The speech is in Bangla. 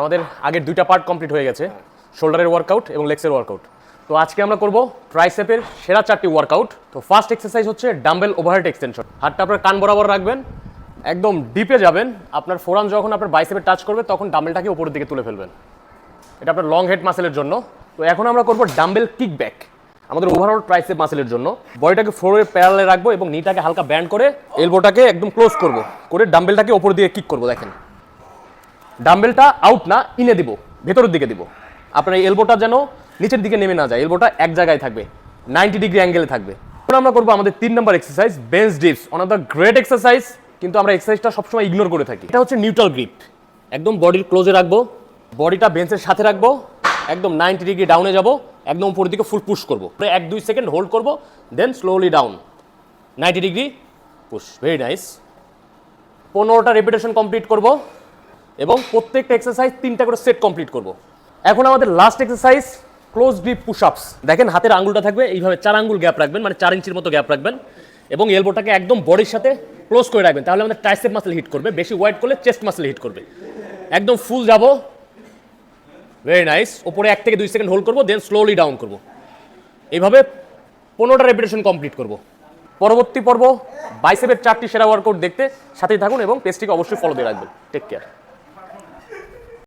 আমাদের আগের দুইটা পার্ট কমপ্লিট হয়ে গেছে শোল্ডারের ওয়ার্কআউট এবং লেগসের ওয়ার্কআউট তো আজকে আমরা করব ট্রাইসেপের সেরা চারটি ওয়ার্কআউট তো ফার্স্ট এক্সারসাইজ হচ্ছে ডাম্বেল ওভারহেড এক্সটেনশন হাতটা আপনার কান বরাবর রাখবেন, একদম ডিপে যাবেন। আপনার ফোরাম যখন আপনার বাইসেপে টাচ করবে, তখন ডাম্বেলটাকে উপরের দিকে তুলে ফেলবেন। এটা আপনার লং হেড মাসেলের জন্য। তো এখন আমরা করব ডাম্বেল কিক ব্যাক আমাদের ওভারঅল ট্রাইসেপ মাসেলের জন্য। বডিটাকে ফ্লোরে প্যারালে রাখব এবং নিটাকে হালকা ব্যান্ড করে এলবোটাকে একদম ক্লোজ করব। করে ডাম্বেলটাকে ওপর দিয়ে কিক করব, দেখেন। ডাম্বেলটা আউট না ইনে দিব, ভেতরের দিকে দিব। আপনার এলবোটা যেন নিচের দিকে নেমে না যায় এলবোটা এক জায়গায় থাকবে নাইনটি ডিগ্রি অ্যাঙ্গেলে থাকবে। এখন আমরা করব আমাদের তিন number exercise bench dips one of the great exercise কিন্তু আমরা এক্সারসাইজটা সবসময় ইগনোর করে থাকি। এটা হচ্ছে নিউট্রাল গ্রিপ একদম বডির ক্লোজে রাখব বডিটা বেঞ্চের সাথে রাখব, একদম নাইনটি ডিগ্রি ডাউনে যাব, একদম উপরের দিকে ফুল পুশ করব। এক দুই সেকেন্ড হোল্ড করব then slowly down ninety degree push very nice পনেরোটা রেপিটেশন কমপ্লিট করব। এবং প্রত্যেকটা এক্সারসাইজ তিনটা করে সেট কমপ্লিট করব। এখন আমাদের last exercise close grip push ups দেখেন হাতের আঙ্গুলটা থাকবে, এইভাবে চার আঙ্গুল গ্যাপ রাখবেন মানে চার ইঞ্চির মতো গ্যাপ রাখবেন এবং এলবোটাকে একদম বডির সাথে ক্লোজ করে রাখবেন, তাহলে আমাদের টাইসেপ মাসেল হিট করবে, বেশি ওয়াইড করলে চেস্ট মাসেল হিট করবে। একদম ফুল যাব। ভেরি নাইস ওপরে এক থেকে দুই সেকেন্ড হোল্ড করব দেন স্লোলি ডাউন করব। এইভাবে পনেরোটা রেপিটেশন কমপ্লিট করব। পরবর্তী পর্ব বাইসেপের চারটি সেরা ওয়ার্কআউট দেখতে সাথেই থাকুন এবং পেজটিকে অবশ্যই ফলো দিয়ে রাখবেন। Take care